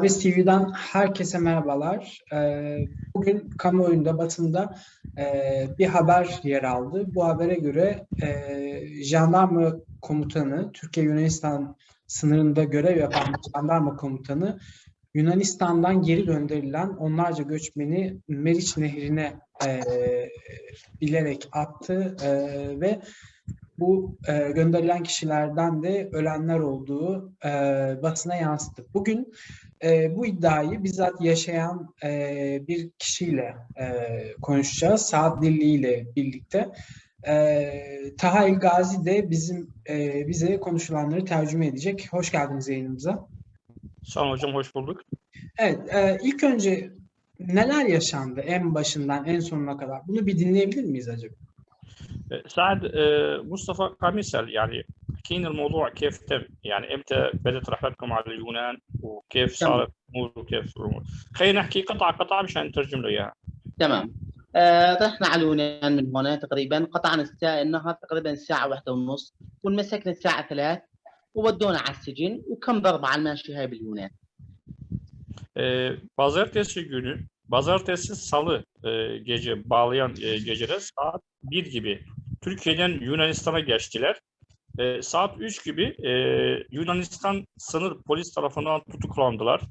Serbest TV'den herkese merhabalar. Ee, Bugün kamuoyunda, basında e, bir haber yer aldı. Bu habere göre e, jandarma komutanı, Türkiye-Yunanistan sınırında görev yapan jandarma komutanı Yunanistan'dan geri gönderilen onlarca göçmeni Meriç Nehri'ne e, bilerek attı ve bu e, gönderilen kişilerden de ölenler olduğu e, basına yansıttı. Bugün e, bu iddiayı bizzat yaşayan e, bir kişiyle e, konuşacağız. Saat Dilli ile birlikte. E, Taha Gazi de bizim e, bize konuşulanları tercüme edecek. Hoş geldiniz yayınımıza. Sağ olun hocam, hoş bulduk. Evet, e, ilk önce neler yaşandı en başından en sonuna kadar? Bunu bir dinleyebilir miyiz acaba? E, Saad e, Mustafa Kamisel yani لنا الموضوع كيف تم؟ يعني إمتى بدأت رحلتكم على اليونان؟ وكيف. صارت الأمور؟ وكيف الأمور؟ خلينا نحكي قطعة قطعة مشان نترجم له إياها. تمام. آه رحنا على اليونان من هنا تقريبا. قطعنا الساعة النهار تقريبا الساعة واحدة ونص والمسكنا الساعة ثلاث وودونا على السجن وكم ضربة على الماشي هاي باليونان. pazartesi günü, pazartesi salı e, gece bağlayan e, gecede saat 1 gibi. Türkiye'den Yunanistan'a geçtiler. E, saat 3 gibi e, Yunanistan sınır polis tarafından tutuklandılar.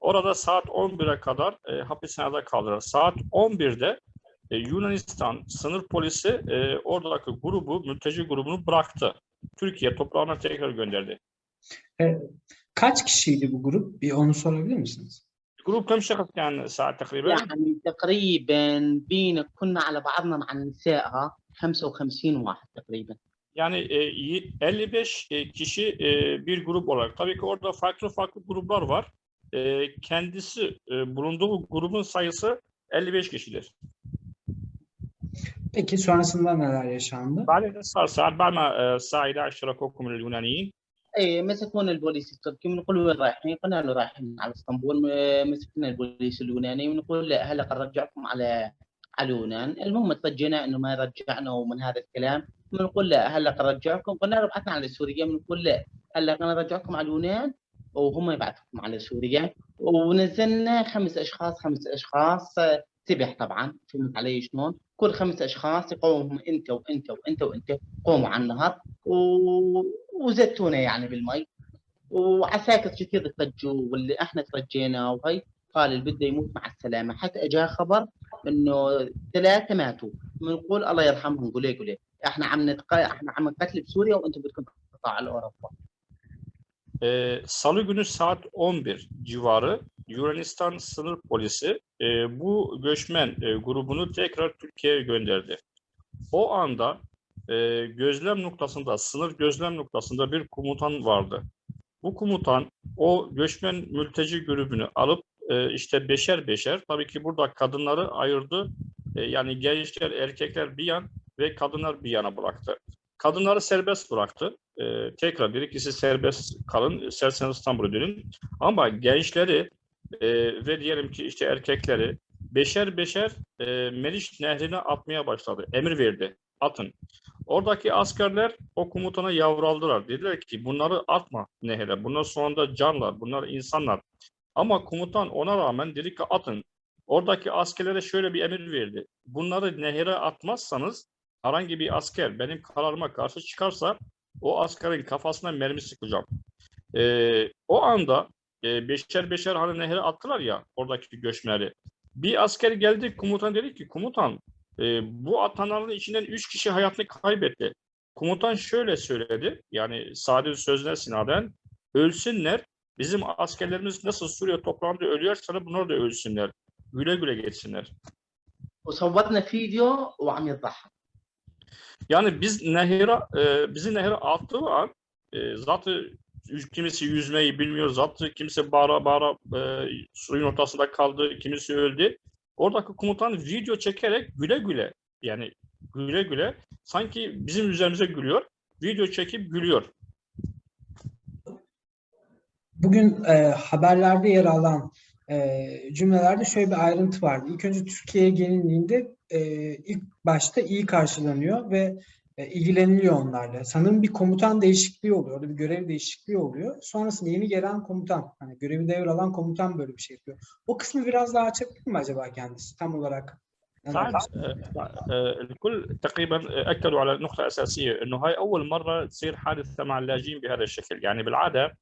Orada saat 11'e kadar e, hapishanede kaldılar. Saat 11'de e, Yunanistan sınır polisi e, oradaki grubu, mülteci grubunu bıraktı. Türkiye toprağına tekrar gönderdi. Kaç kişiydi bu grup? Bir onu sorabilir misiniz? Grup كم شخص كان ساعة تقريبا؟ يعني تقريبا بين كنا على بعضنا مع نسائها 55 واحد تقريبا Yani e, y- 55 e, kişi e, bir grup olarak. Tabii ki orada farklı farklı gruplar var. E, kendisi e, bulunduğu grubun sayısı 55 kişidir. Peki sonrasında neler yaşandı? بعد صار صار بعد ما آه، الساعة 11 شاركوكم اليونانيين اي مسكونا البوليس التركي بنقول وين رايحين؟ قلنا له رايحين على اسطنبول م- مسكنا البوليس اليوناني ونقول لا هلا قد نرجعكم على على اليونان، المهم ترجينا إنه ما يرجعنا ومن هذا الكلام. بنقول لا هلا نرجعكم قلنا له ابعثنا على سوريا. بنقول لا هلا قد نرجعكم على اليونان؟ وهم يبعثوكم على سوريا. ونزلنا خمس أشخاص. خمس أشخاص سبح طبعا. فهمت علي شلون؟ كل خمس أشخاص يقومهم أنت وأنت وأنت وأنت. قوموا على النهر. و... وزتونا يعني بالمي. وعساكر كثير ترجوا واللي إحنا ترجينا وهي قال اللي بده يموت مع السلامة. حتى اجاه خبر انه ثلاثه ماتوا بنقول الله يرحمهم قولي قولي احنا عم نتق... احنا عم نقتل بسوريا وانتم بدكم تقطعوا على اوروبا E, Salı günü saat 11 civarı Yunanistan sınır polisi e, bu göçmen e, grubunu tekrar Türkiye'ye gönderdi. O anda e, gözlem noktasında, sınır gözlem noktasında bir komutan vardı. Bu komutan o göçmen mülteci grubunu alıp e, işte beşer beşer, tabii ki burada kadınları ayırdı. E, yani gençler, erkekler bir yan ve kadınlar bir yana bıraktı. Kadınları serbest bıraktı. E, tekrar bir ikisi serbest kalın, isterseniz İstanbul'a dönün. Ama gençleri e, ve diyelim ki işte erkekleri beşer beşer e, Meriç Nehri'ne atmaya başladı. Emir verdi. Atın. Oradaki askerler o komutana yavraldılar. Dediler ki bunları atma nehre. Bunlar sonunda canlar. Bunlar insanlar. Ama komutan ona rağmen dedi ki atın. Oradaki askerlere şöyle bir emir verdi. Bunları nehre atmazsanız herhangi bir asker benim kararıma karşı çıkarsa o askerin kafasına mermi sıkacağım. Ee, o anda e, beşer beşer hani nehre attılar ya oradaki göçmenleri. Bir asker geldi komutan dedi ki komutan e, bu atanların içinden üç kişi hayatını kaybetti. Komutan şöyle söyledi yani Sadi sözüne sinaden ölsünler bizim askerlerimiz nasıl Suriye toprağında ölüyorsa bunlar da ölsünler. Güle güle geçsinler. وصورنا فيديو وعم يضحك Yani biz nehre, e, bizi nehre attığı an e, zaten kimisi yüzmeyi bilmiyor, zaten kimisi bağıra bağıra e, suyun ortasında kaldı, kimisi öldü. Oradaki komutan video çekerek güle güle yani güle güle sanki bizim üzerimize gülüyor, video çekip gülüyor. Bugün e, haberlerde yer alan e, cümlelerde şöyle bir ayrıntı vardı. İlk önce Türkiye'ye gelindiğinde e, ilk başta iyi karşılanıyor ve e, ilgileniliyor onlarla. Sanırım bir komutan değişikliği oluyor. Orada bir görev değişikliği oluyor. Sonrasında yeni gelen komutan, hani görevi devralan komutan böyle bir şey yapıyor. O kısmı biraz daha açabilir mi acaba kendisi tam olarak? سعد آه، آه، الكل تقريبا اكدوا على نقطه اساسيه انه هاي اول مره تصير حادثه مع اللاجئين بهذا الشكل يعني بالعاده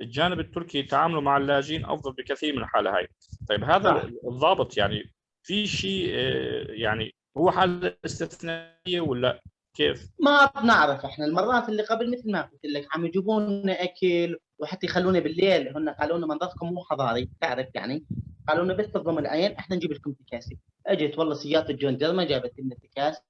الجانب التركي تعامله مع اللاجئين أفضل بكثير من الحالة هاي. طيب هذا صح. الضابط يعني في شيء آه، يعني هو حاله استثنائيه ولا كيف؟ ما بنعرف إحنا. المرات اللي قبل مثل ما قلت لك عم يجيبون لنا أكل وحتى يخلونا بالليل. هن قالوا لنا منظركم مو حضاري تعرف يعني. قالوا لنا بس تضم العين إحنا نجيب لكم تكاسي. أجت والله سيارة الجندرمه جابت لنا تكاسي.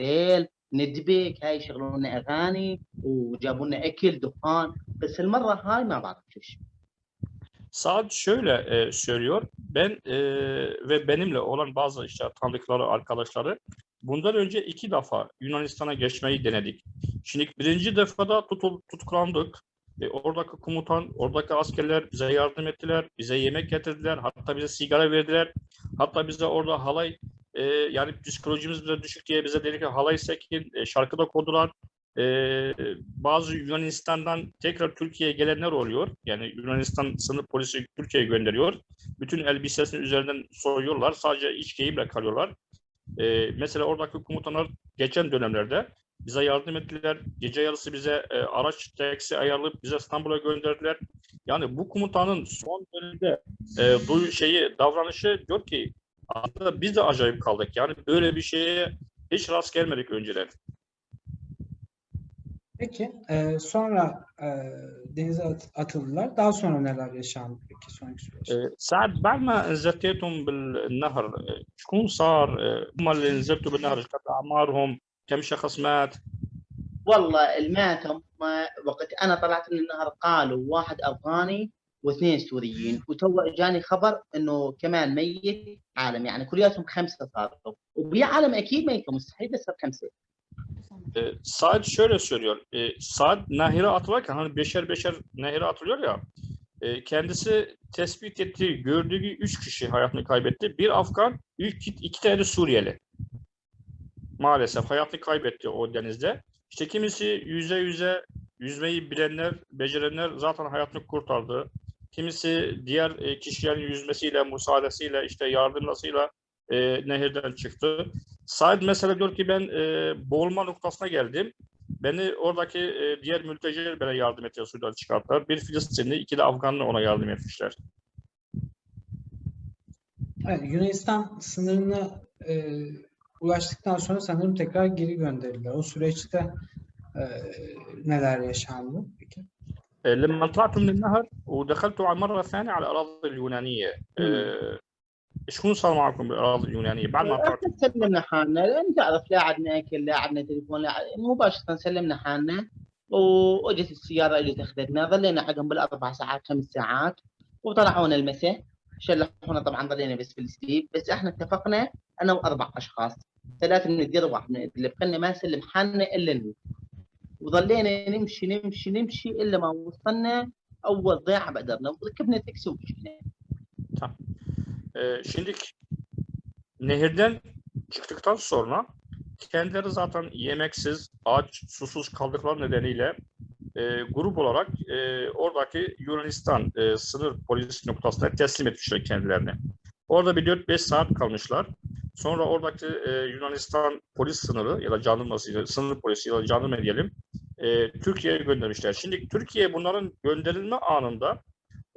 ليل ندبك هاي يشغلون لنا اغاني وجابوا لنا اكل دخان بس المره هاي ما بعرف شو شيء Saad şöyle e, söylüyor. Ben e, ve benimle olan bazı işte tanıdıkları arkadaşları bundan önce iki defa Yunanistan'a geçmeyi denedik. Şimdi birinci defada tutul, tutuklandık. E, oradaki komutan, oradaki askerler bize yardım ettiler, bize yemek getirdiler, hatta bize sigara verdiler. Hatta bize orada halay, e, yani psikolojimiz bize düşük diye bize dedi ki halay sekin, e, şarkı da kodular. E, bazı Yunanistan'dan tekrar Türkiye'ye gelenler oluyor. Yani Yunanistan sınır polisi Türkiye'ye gönderiyor. Bütün elbisesini üzerinden soyuyorlar. Sadece iç giyimle kalıyorlar. E, mesela oradaki komutanlar geçen dönemlerde bize yardım ettiler. Gece yarısı bize e, araç taksi ayarlayıp bize İstanbul'a gönderdiler. Yani bu komutanın son dönemde e, bu şeyi davranışı diyor ki aslında biz de acayip kaldık. Yani böyle bir şeye hiç rast gelmedik önceden. Peki e, sonra e, denize at- atıldılar. Daha sonra neler yaşandı peki sonraki süreç? آه، سعد بعد ما نزلتيتم بالنهر آه، شكون صار آه، هم اللي نزلتوا بالنهر إيش كانت اعمارهم كم شخص مات والله الماتم ما وقت أنا طلعت من النهر قالوا واحد افغاني واثنين سوريين وتو اجاني خبر انه كمان ميت عالم يعني كلياتهم خمسه صاروا وبي عالم اكيد ميتة مستحيل بس خمسه Ee, Saad şöyle söylüyor. E, Saad nehire atılırken hani beşer beşer nehire atılıyor ya. e, kendisi tespit ettiği, gördüğü üç kişi hayatını kaybetti. Bir Afgan, iki, iki tane de Suriyeli. Maalesef hayatını kaybetti o denizde. İşte kimisi yüze yüze yüzmeyi bilenler, becerenler zaten hayatını kurtardı. Kimisi diğer e, kişilerin yüzmesiyle, müsaadesiyle, işte yardımlasıyla e, nehirden çıktı. Said mesela diyor ki ben e, boğulma noktasına geldim. Beni oradaki e, diğer mülteciler bana yardım etti, sudan çıkarttılar. Bir Filistinli, iki de Afganlı ona yardım etmişler. Evet, Yunanistan sınırına e, ulaştıktan sonra sanırım tekrar geri gönderildiler. O süreçte e, neler yaşandı peki? لما طلعت من النهر ودخلت على مرة ثانية على الأراضي اليونانية. آه، شكون صار معكم بالأراضي اليونانية بعد ما طلعت؟ إحنا سلمنا حالنا. لأن تعرف لا عندنا اكل لا عندنا تليفون لا مباشرة سلمنا حالنا وأجت السيارة اللي تاخذتنا ظلينا عقب بالأربع ساعات خمس ساعات وطلعونا المساء. شلحونا طبعا ظلينا بس في السليب. بس إحنا اتفقنا أنا وأربع أشخاص. ثلاثة من الدير وواحد من قلنا ما نسلم حالنا إلا وظلينا نمشي نمشي نمشي الا ما وصلنا اول ضيعه بقدرنا وركبنا تاكسي ومشينا Ee, şimdi nehirden çıktıktan sonra kendileri zaten yemeksiz, aç, susuz kaldıkları nedeniyle e, grup olarak e, oradaki Yunanistan e, sınır polis noktasına teslim etmişler kendilerini. Orada bir 4-5 saat kalmışlar. Sonra oradaki e, Yunanistan polis sınırı ya da jandarması, sınır polisi ya da jandarma diyelim, e, Türkiye'ye göndermişler. Şimdi Türkiye bunların gönderilme anında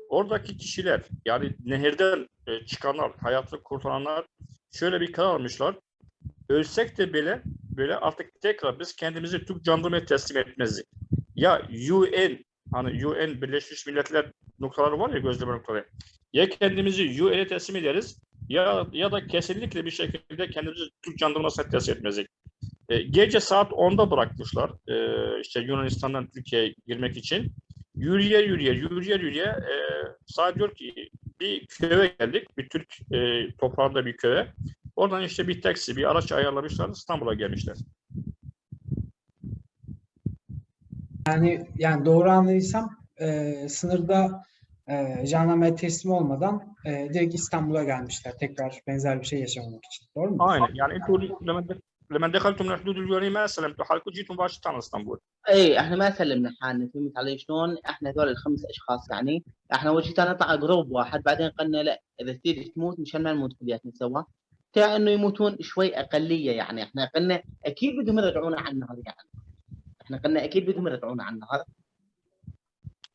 oradaki kişiler yani nehirden e, çıkanlar, hayatını kurtaranlar şöyle bir karar almışlar. Ölsek de bile böyle artık tekrar biz kendimizi Türk jandarmaya teslim etmezdik. Ya UN hani UN Birleşmiş Milletler noktaları var ya gözleme noktaları. Ya kendimizi UN'e teslim ederiz ya ya da kesinlikle bir şekilde kendimizi Türk jandarmasına teslim etmezdik. E, gece saat 10'da bırakmışlar e, işte Yunanistan'dan Türkiye'ye girmek için. Yürüye yürüye yürüye yürüye e, saat diyor bir köye geldik. Bir Türk e, toprağında bir köye. Oradan işte bir taksi, bir araç ayarlamışlar İstanbul'a gelmişler. Yani yani doğru anladıysam e, sınırda e, jandarmaya teslim olmadan e, direkt İstanbul'a gelmişler. Tekrar benzer bir şey yaşamamak için. Doğru mu? Aynen. Yani ilk لما دخلتم من الحدود اليونانيه ما سلمتوا حالكم جيتوا مباشرة على اسطنبول إي إحنا ما سلمنا حالنا فهمت علي شلون؟ إحنا هذول الخمس أشخاص يعني إحنا أول شيء كان نطلع جروب واحد بعدين قلنا لا إذا تريد تموت مشان ما نموت كلياتنا سوا كانه يموتون شوي أقلية يعني إحنا قلنا أكيد بدهم يرجعونا على النهر يعني إحنا قلنا أكيد بدهم يرجعونا على النهر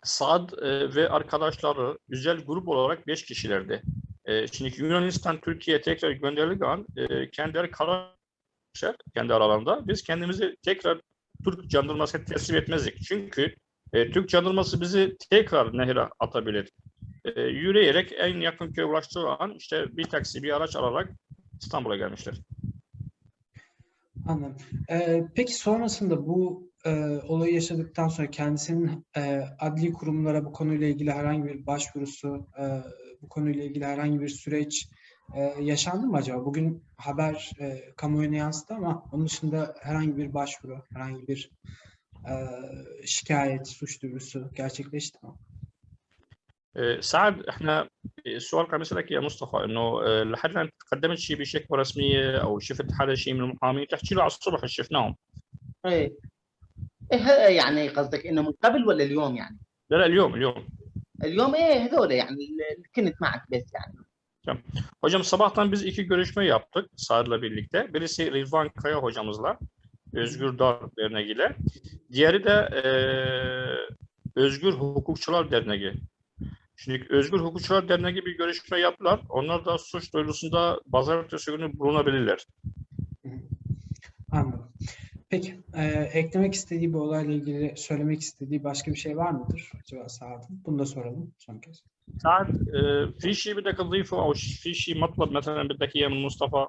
Saad e, ve arkadaşları güzel grup olarak 5 kişilerdi. E, şimdi Yunanistan Türkiye'ye tekrar gönderildiği an e, kendileri karar kendi aralarında. Biz kendimizi tekrar Türk jandarmasına teslim etmezdik. Çünkü e, Türk jandarması bizi tekrar nehre atabilir. E, yürüyerek en yakın köye ulaştığı an işte bir taksi, bir araç alarak İstanbul'a gelmişler. Anladım. Ee, peki sonrasında bu e, olayı yaşadıktan sonra kendisinin e, adli kurumlara bu konuyla ilgili herhangi bir başvurusu, e, bu konuyla ilgili herhangi bir süreç yaşandı mı acaba? Bugün haber e, kamuoyuna yansıdı ama onun dışında herhangi bir başvuru, herhangi bir e, şikayet, suç duyurusu gerçekleşti mi? سعد إحنا السؤال كان بيسألك يا مصطفى إنه آه، لحد الآن تقدمت شيء بشكوى رسمية أو شفت حدا شيء من المحامين تحكي له على الصبح اللي شفناهم اي إيه يعني قصدك إنه من قبل ولا اليوم يعني؟ لا لا اليوم اليوم اليوم إيه هذول يعني اللي كنت معك بس يعني Hocam sabahtan biz iki görüşme yaptık Saad'la birlikte. Birisi Rıdvan Kaya hocamızla, Özgür Dar Derneği ile. Diğeri de eee, Özgür Hukukçular Derneği. Şimdi Özgür Hukukçular Derneği bir görüşme yaptılar. Onlar da suç duyurusunda pazartesi günü bulunabilirler. Anladım. Peki, e, eklemek istediği bu olayla ilgili söylemek istediği başka bir şey var mıdır acaba Saad'ın? Bunu da soralım son kez. سعد آه، في شيء بدك تضيفه أو في شيء مطلب مثلا بدك إياه من مصطفى؟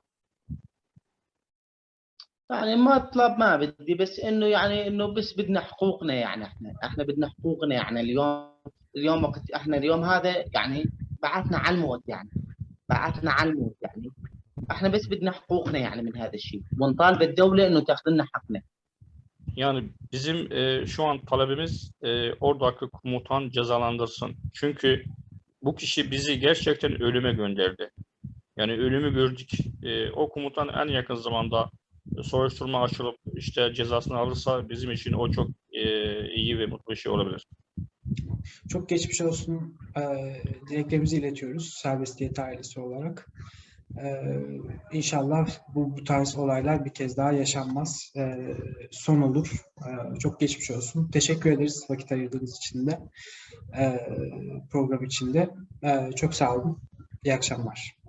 يعني ما طلب ما بدي بس إنه يعني إنه بس بدنا حقوقنا يعني إحنا إحنا بدنا حقوقنا يعني اليوم اليوم وقت إحنا اليوم هذا يعني بعثنا على الموت يعني بعثنا على الموت يعني. إحنا بس بدنا حقوقنا يعني من هذا الشيء. ونطالب الدولة إنه تأخذ لنا حقنا. Yani bizim e, şu an talebimiz e, oradaki komutan cezalandırsın. Çünkü bu kişi bizi gerçekten ölüme gönderdi. Yani ölümü gördük. E, o komutan en yakın zamanda soruşturma açılıp işte cezasını alırsa bizim için o çok e, iyi ve mutlu bir şey olabilir. Çok geçmiş olsun e, dileklerimizi iletiyoruz serbestiyet ailesi olarak. E, inşallah bu, bu tarz olaylar bir kez daha yaşanmaz. E, son olur. E, çok geçmiş olsun. Teşekkür ederiz vakit ayırdığınız için de e, program için de. E, çok sağ olun. İyi akşamlar.